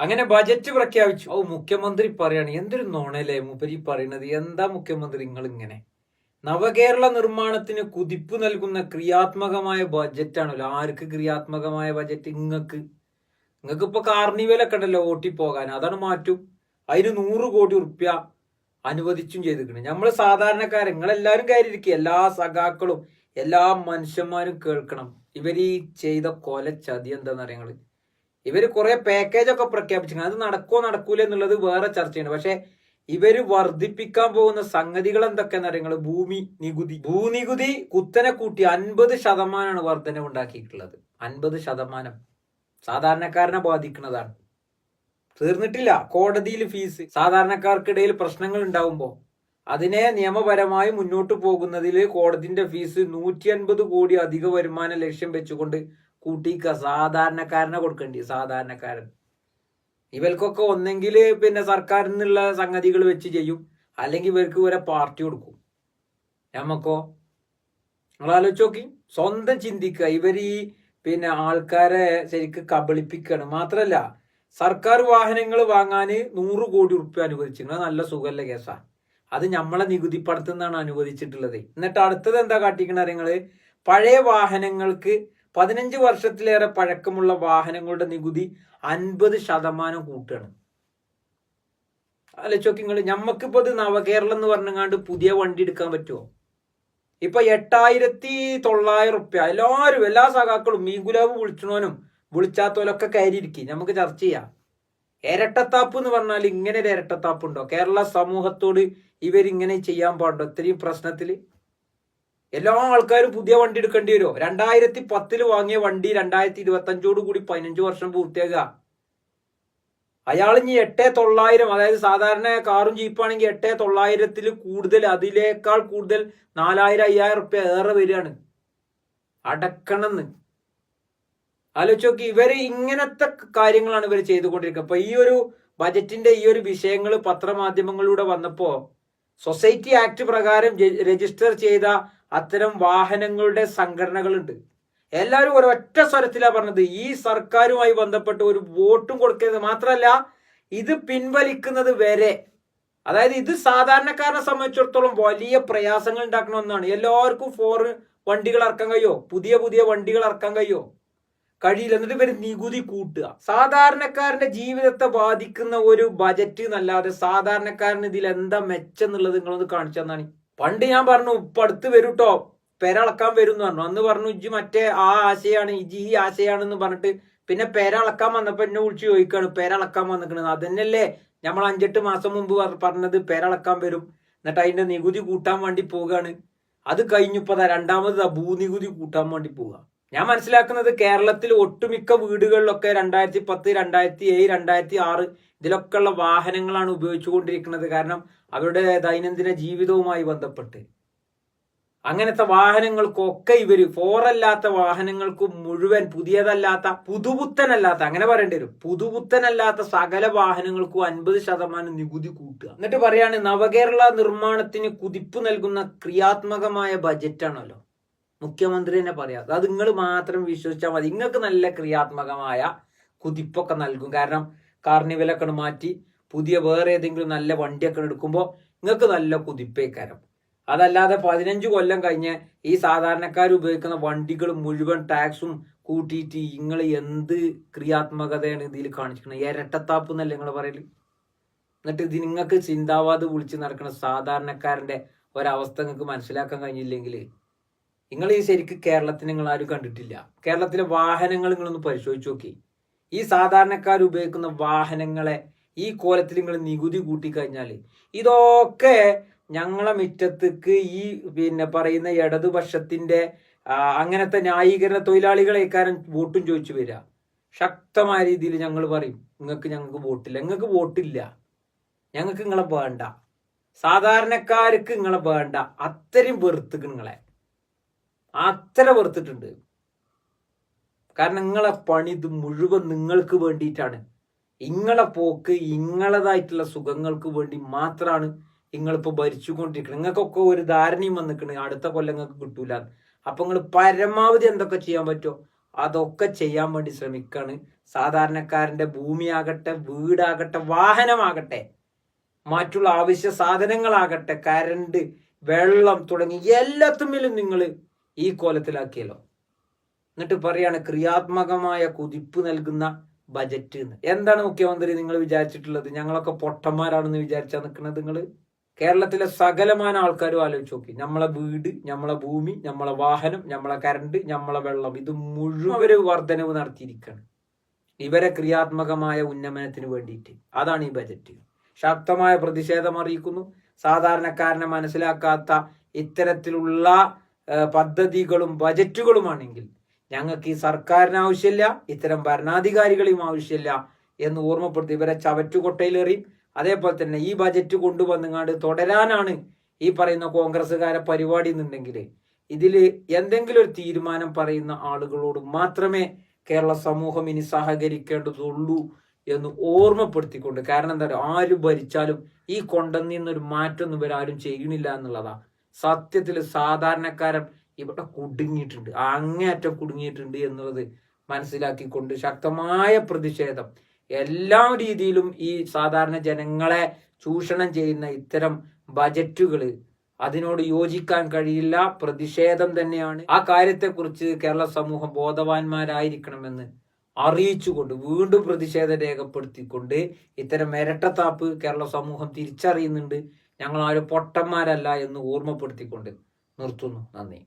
അങ്ങനെ ബജറ്റ് പ്രഖ്യാപിച്ചു. ഓ മുഖ്യമന്ത്രി പറയാണ് എന്തൊരു നോണല്ലേ മുപ്പരി പറയണത്? എന്താ മുഖ്യമന്ത്രി നിങ്ങൾ ഇങ്ങനെ നവകേരള നിർമ്മാണത്തിന് കുതിപ്പ് നൽകുന്ന ക്രിയാത്മകമായ ബജറ്റാണല്ലോ ആർക്ക് ക്രിയാത്മകമായ ബജറ്റ്? ഇങ്ങക്ക്. നിങ്ങൾക്ക് ഇപ്പൊ കാർണിവലൊക്കെ ഉണ്ടല്ലോ ഓട്ടി പോകാൻ. അതാണ് മാറ്റും. അതിന് നൂറ് കോടി ഉറുപ്യ അനുവദിച്ചും ചെയ്തിരിക്കണം. നമ്മൾ സാധാരണക്കാരൻ നിങ്ങളെല്ലാവരും കയറിയിരിക്കുക. എല്ലാ സഖാക്കളും എല്ലാ മനുഷ്യന്മാരും കേൾക്കണം. ഇവർ ഈ ചെയ്ത കൊല ചതി എന്താണെന്ന് അറിയങ്ങൾ ഇവർ കുറെ പാക്കേജ് ഒക്കെ പ്രഖ്യാപിച്ചിട്ടുണ്ട് അത് നടക്കോ നടക്കൂല എന്നുള്ളത് വേറെ ചർച്ചയാണ്. പക്ഷെ ഇവർ വർദ്ധിപ്പിക്കാൻ പോകുന്ന സംഗതികൾ എന്തൊക്കെയാണെന്ന് അറിയങ്ങൾ ഭൂമി നികുതി. ഭൂനികുതി കുത്തനെ കൂട്ടി അൻപത് ശതമാനമാണ് വർധന ഉണ്ടാക്കിയിട്ടുള്ളത്. അൻപത് ശതമാനം. സാധാരണക്കാരനെ ബാധിക്കുന്നതാണ്. തീർന്നിട്ടില്ല. കോടതിയിൽ ഫീസ്. സാധാരണക്കാർക്കിടയിൽ പ്രശ്നങ്ങൾ ഉണ്ടാവുമ്പോൾ അതിനെ നിയമപരമായി മുന്നോട്ട് പോകുന്നതിൽ കോടതിന്റെ ഫീസ് നൂറ്റി അൻപത് കോടി അധിക വരുമാനം ലക്ഷ്യം വെച്ചുകൊണ്ട് കൂട്ടിക്ക സാധാരണക്കാരനെ കൊടുക്കേണ്ടി സാധാരണക്കാരൻ. ഇവർക്കൊക്കെ ഒന്നെങ്കിൽ പിന്നെ സർക്കാരിൽ നിന്നുള്ള സംഗതികൾ വെച്ച് ചെയ്യും. അല്ലെങ്കിൽ ഇവർക്ക് ഇവരെ പാർട്ടി കൊടുക്കും. നമ്മക്കോ നിങ്ങൾ ആലോചിച്ച് നോക്കി സ്വന്തം ചിന്തിക്കുക. ഇവർ ഈ പിന്നെ ആൾക്കാരെ ശരിക്ക് കബളിപ്പിക്കണം. മാത്രല്ല സർക്കാർ വാഹനങ്ങൾ വാങ്ങാൻ നൂറ് കോടി ഉറുപ്പ്യ അനുവദിച്ചിട്ടുണ്ട്. നല്ല സുഖമല്ല കേസാ. അത് നമ്മളെ നികുതി പടത്തിൽ നിന്നാണ് അനുവദിച്ചിട്ടുള്ളത്. എന്നിട്ട് അടുത്തത് എന്താ കാട്ടിക്കണ നിങ്ങൾ പഴയ വാഹനങ്ങൾക്ക് പതിനഞ്ച് വർഷത്തിലേറെ പഴക്കമുള്ള വാഹനങ്ങളുടെ നികുതി അൻപത് ശതമാനം കൂട്ടുകയാണ്. ആലോചിച്ചോക്കി നിങ്ങൾ ഞമ്മക്കിപ്പോ ഇത് നവകേരളം എന്ന് പറഞ്ഞങ്ങാണ്ട് പുതിയ വണ്ടി എടുക്കാൻ പറ്റുമോ ഇപ്പൊ എട്ടായിരത്തി തൊള്ളായിരം റുപ്യ. എല്ലാവരും എല്ലാ സഖാക്കളും മീൻ ഗുലാബ് വിളിച്ചണോനും വിളിച്ചാത്തോലൊക്കെ കയറിയിരിക്കും. നമുക്ക് ചർച്ച ചെയ്യാം. ഇരട്ടത്താപ്പ് എന്ന് പറഞ്ഞാൽ ഇങ്ങനെ ഒരു ഇരട്ടത്താപ്പ് ഉണ്ടോ കേരള സമൂഹത്തോട് ഇവരിങ്ങനെ ചെയ്യാൻ പാടുണ്ടോ? ഇത്രയും പ്രശ്നത്തിൽ? എല്ലാ ആൾക്കാരും പുതിയ വണ്ടി എടുക്കേണ്ടി വരുമോ രണ്ടായിരത്തി പത്തിൽ വാങ്ങിയ വണ്ടി രണ്ടായിരത്തി ഇരുപത്തി അഞ്ചോട് കൂടി പതിനഞ്ച് വർഷം പൂർത്തിയാക്കുക. അയാൾ ഇനി എട്ടേ തൊള്ളായിരം അതായത് സാധാരണ കാറും ജീപ്പാണെങ്കിൽ എട്ടേ തൊള്ളായിരത്തിൽ കൂടുതൽ അതിലേക്കാൾ കൂടുതൽ നാലായിരം അയ്യായിരം റുപ്യ ഏറെ വരികയാണ്. അടക്കണമെന്ന്. ആലോചിച്ച് നോക്കി ഇവർ ഇങ്ങനത്തെ കാര്യങ്ങളാണ് ഇവർ ചെയ്തുകൊണ്ടിരിക്കുക അപ്പൊ ഈ ഒരു ബജറ്റിന്റെ ഈ ഒരു വിഷയങ്ങൾ പത്രമാധ്യമങ്ങളിലൂടെ വന്നപ്പോ സൊസൈറ്റി ആക്ട് പ്രകാരം രജിസ്റ്റർ ചെയ്ത അത്തരം വാഹനങ്ങളുടെ സംഘടനകളുണ്ട്. എല്ലാവരും ഒറ്റ സ്വരത്തിലാണ് പറഞ്ഞത് ഈ സർക്കാരുമായി ബന്ധപ്പെട്ട് ഒരു വോട്ടും കൊടുക്കരുത് മാത്രമല്ല ഇത് പിൻവലിക്കുന്നത് വരെ. അതായത് ഇത് സാധാരണക്കാരനെ സംബന്ധിച്ചിടത്തോളം വലിയ പ്രയാസങ്ങൾ ഉണ്ടാക്കുന്ന ഒന്നാണ്. എല്ലാവർക്കും ഫോർ വണ്ടികൾ ഇറക്കാൻ കഴിയോ? പുതിയ പുതിയ വണ്ടികൾ ഇറക്കാൻ കഴിയോ? കഴിയില്ല. എന്നിട്ട് ഇവർ നികുതി കൂട്ടുക. സാധാരണക്കാരന്റെ ജീവിതത്തെ ബാധിക്കുന്ന ഒരു ബജറ്റ് എന്നല്ലാതെ സാധാരണക്കാരന് ഇതിൽ എന്താ മെച്ചം എന്നുള്ളത് നിങ്ങളൊന്ന് കാണിച്ചു തന്നാണ്. പണ്ട് ഞാൻ പറഞ്ഞു ഇപ്പൊ അടുത്ത് വരൂട്ടോ പെരളക്കാൻ വരും പറഞ്ഞു. അന്ന് പറഞ്ഞു ഇജ്ജ് മറ്റേ ആ ആശയാണ് ഇജ്ജ് ഈ ആശയാണെന്ന് പറഞ്ഞിട്ട് പിന്നെ പെരളക്കാൻ വന്നപ്പോ എന്നെ വിളിച്ച് ചോദിക്കാണ് പെരളക്കാൻ വന്നിക്കണത്? അതന്നെയല്ലേ നമ്മൾ അഞ്ചെട്ട് മാസം മുമ്പ് പറഞ്ഞത് പെരളക്കാൻ വരും എന്നിട്ട് അതിന്റെ നികുതി കൂട്ടാൻ വേണ്ടി പോവുകയാണ് അത് കഴിഞ്ഞപ്പോ രണ്ടാമത് ഭൂനികുതി കൂട്ടാൻ വേണ്ടി പോവുക ഞാൻ മനസ്സിലാക്കുന്നത് കേരളത്തിൽ ഒട്ടുമിക്ക വീടുകളിലൊക്കെ രണ്ടായിരത്തി പത്ത് രണ്ടായിരത്തി ഏഴ് രണ്ടായിരത്തി ആറ് ഇതിലൊക്കെ ഉള്ള വാഹനങ്ങളാണ് ഉപയോഗിച്ചുകൊണ്ടിരിക്കുന്നത്. കാരണം അവരുടെ ദൈനംദിന ജീവിതവുമായി ബന്ധപ്പെട്ട്. അങ്ങനത്തെ വാഹനങ്ങൾക്കൊക്കെ ഇവർ ഫോറല്ലാത്ത വാഹനങ്ങൾക്കും മുഴുവൻ പുതിയതല്ലാത്ത പുതുപുത്തനല്ലാത്ത അങ്ങനെ പറയേണ്ടി വരും. പുതുപുത്തനല്ലാത്ത സകല വാഹനങ്ങൾക്കും അൻപത് ശതമാനം നികുതി കൂട്ടുക. എന്നിട്ട് പറയാണ് നവകേരള നിർമ്മാണത്തിന് കുതിപ്പ് നൽകുന്ന ക്രിയാത്മകമായ ബജറ്റാണല്ലോ. മുഖ്യമന്ത്രി തന്നെ പറയാം അത് നിങ്ങൾ മാത്രം വിശ്വസിച്ചാൽ മതി. നിങ്ങൾക്ക് നല്ല ക്രിയാത്മകമായ കുതിപ്പൊക്കെ നൽകും. കാരണം കാർണിവലൊക്കെ മാറ്റി പുതിയ വേറെ ഏതെങ്കിലും നല്ല വണ്ടിയൊക്കെ എടുക്കുമ്പോൾ നിങ്ങൾക്ക് നല്ല കുതിപ്പേക്കാരം. അതല്ലാതെ പതിനഞ്ച് കൊല്ലം കഴിഞ്ഞ് ഈ സാധാരണക്കാർ ഉപയോഗിക്കുന്ന വണ്ടികൾ മുഴുവൻ ടാക്സും കൂട്ടിയിട്ട് നിങ്ങൾ എന്ത് ക്രിയാത്മകതയാണ് ഇതിൽ കാണിച്ചിരിക്കുന്നത് ഇരട്ടത്താപ്പ് എന്നല്ലേ നിങ്ങൾ പറയൽ? എന്നിട്ട് ഇത് നിങ്ങൾക്ക് ചിന്താവാദ് വിളിച്ച് നടക്കുന്ന സാധാരണക്കാരന്റെ ഒരവസ്ഥ നിങ്ങൾക്ക് മനസ്സിലാക്കാൻ കഴിഞ്ഞില്ലെങ്കിൽ നിങ്ങൾ ഈ ശരിക്ക് കേരളത്തിൽ നിങ്ങൾ ആരും കണ്ടിട്ടില്ല. കേരളത്തിലെ വാഹനങ്ങൾ നിങ്ങളൊന്ന് പരിശോധിച്ച് നോക്കി. ഈ സാധാരണക്കാർ ഉപയോഗിക്കുന്ന വാഹനങ്ങളെ ഈ കോലത്തിൽ നിങ്ങൾ നികുതി കൂട്ടിക്കഴിഞ്ഞാൽ ഇതൊക്കെ ഞങ്ങളെ മുറ്റത്തേക്ക് ഈ പിന്നെ പറയുന്ന ഇടതുപക്ഷത്തിന്റെ അങ്ങനത്തെ ന്യായീകരണ തൊഴിലാളികളെക്കാരൻ വോട്ടും ചോദിച്ചു വരിക. ശക്തമായ രീതിയിൽ ഞങ്ങൾ പറയും നിങ്ങൾക്ക് ഞങ്ങൾക്ക് വോട്ടില്ല. നിങ്ങൾക്ക് വോട്ടില്ല. ഞങ്ങൾക്ക് നിങ്ങളെ വേണ്ട. സാധാരണക്കാർക്ക് നിങ്ങളെ വേണ്ട. അത്രയും വെറുത്തുക്ക് നിങ്ങളെ. അത്ര വെറുത്തിട്ടുണ്ട് കാരണം നിങ്ങളെ പണി ഇത് മുഴുവൻ നിങ്ങൾക്ക് വേണ്ടിയിട്ടാണ്. ഇങ്ങളെ പോക്ക് ഇങ്ങളതായിട്ടുള്ള സുഖങ്ങൾക്ക് വേണ്ടി മാത്രമാണ് നിങ്ങളിപ്പോ ഭരിച്ചുകൊണ്ടിരിക്കുന്നത് നിങ്ങൾക്കൊക്കെ ഒരു ധാരണയും വന്നിക്കണ് അടുത്ത കൊല്ലം നിങ്ങൾക്ക് കിട്ടൂല. അപ്പൊ നിങ്ങൾ പരമാവധി എന്തൊക്കെ ചെയ്യാൻ പറ്റുമോ അതൊക്കെ ചെയ്യാൻ വേണ്ടി ശ്രമിക്കുകയാണ് സാധാരണക്കാരന്റെ ഭൂമിയാകട്ടെ വീടാകട്ടെ വാഹനമാകട്ടെ മറ്റുള്ള ആവശ്യ സാധനങ്ങളാകട്ടെ കരണ്ട് വെള്ളം തുടങ്ങി എല്ലാത്തുമ്മിലും നിങ്ങൾ ഈ കോലത്തിലാക്കിയല്ലോ. എന്നിട്ട് പറയാണ് ക്രിയാത്മകമായ കുതിപ്പ് നൽകുന്ന ബജറ്റ് എന്ന്. എന്താണ് മുഖ്യമന്ത്രി നിങ്ങൾ വിചാരിച്ചിട്ടുള്ളത്? ഞങ്ങളൊക്കെ പൊട്ടന്മാരാണെന്ന് വിചാരിച്ചാൽ നിൽക്കുന്നത് നിങ്ങൾ കേരളത്തിലെ സകലമാന ആൾക്കാരും ആലോചിച്ച് നോക്കി. നമ്മളെ വീട് നമ്മളെ ഭൂമി നമ്മളെ വാഹനം നമ്മളെ കരണ്ട് നമ്മളെ വെള്ളം. ഇത് മുഴുവൻ വർധനവ് നടത്തിയിരിക്കുകയാണ് ഇവരെ ക്രിയാത്മകമായ ഉന്നമനത്തിന് വേണ്ടിയിട്ട്. അതാണ് ഈ ബജറ്റ്. ശക്തമായ പ്രതിഷേധം അറിയിക്കുന്നു. സാധാരണക്കാരനെ മനസ്സിലാക്കാത്ത ഇത്തരത്തിലുള്ള പദ്ധതികളും ബജറ്റുകളുമാണെങ്കിൽ ഞങ്ങൾക്ക് ഈ സർക്കാരിന് ആവശ്യമില്ല ഇത്തരം ഭരണാധികാരികളെയും ആവശ്യമില്ല എന്ന് ഓർമ്മപ്പെടുത്തി ഇവരെ ചവറ്റുകൊട്ടയിലേറി അതേപോലെ തന്നെ ഈ ബജറ്റ് കൊണ്ടുവന്നുങ്ങാണ്ട് തുടരാനാണ് ഈ പറയുന്ന കോൺഗ്രസ്സുകാരെ പരിപാടി എന്നുണ്ടെങ്കിൽ ഇതിൽ എന്തെങ്കിലും ഒരു തീരുമാനം പറയുന്ന ആളുകളോട് മാത്രമേ കേരള സമൂഹം ഇനി സഹകരിക്കേണ്ടതുള്ളൂ എന്ന് ഓർമ്മപ്പെടുത്തിക്കൊണ്ട് കാരണം എന്താ പറയുക ആര് ഭരിച്ചാലും ഈ കൊണ്ടുവന്നൊരു മാറ്റമൊന്നും ഇവരാരും ചെയ്യണില്ല എന്നുള്ളതാ. സത്യത്തിൽ സാധാരണക്കാരൻ ഇവിടെ കുടുങ്ങിയിട്ടുണ്ട്. അങ്ങേയറ്റം കുടുങ്ങിയിട്ടുണ്ട് എന്നുള്ളത് മനസ്സിലാക്കിക്കൊണ്ട് ശക്തമായ പ്രതിഷേധം. എല്ലാ രീതിയിലും ഈ സാധാരണ ജനങ്ങളെ ചൂഷണം ചെയ്യുന്ന ഇത്തരം ബജറ്റുകൾ അതിനോട് യോജിക്കാൻ കഴിയില്ല. പ്രതിഷേധം തന്നെയാണ്. ആ കാര്യത്തെക്കുറിച്ച് കേരള സമൂഹം ബോധവാന്മാരായിരിക്കണമെന്ന് അറിയിച്ചുകൊണ്ട് വീണ്ടും പ്രതിഷേധം രേഖപ്പെടുത്തിക്കൊണ്ട് ഇത്തരം ഇരട്ടത്താപ്പ് കേരള സമൂഹം തിരിച്ചറിയുന്നുണ്ട്. ഞങ്ങൾ ആരും പൊട്ടന്മാരല്ല എന്ന് ഓർമ്മപ്പെടുത്തിക്കൊണ്ട് നിർത്തുന്നു. നന്ദി.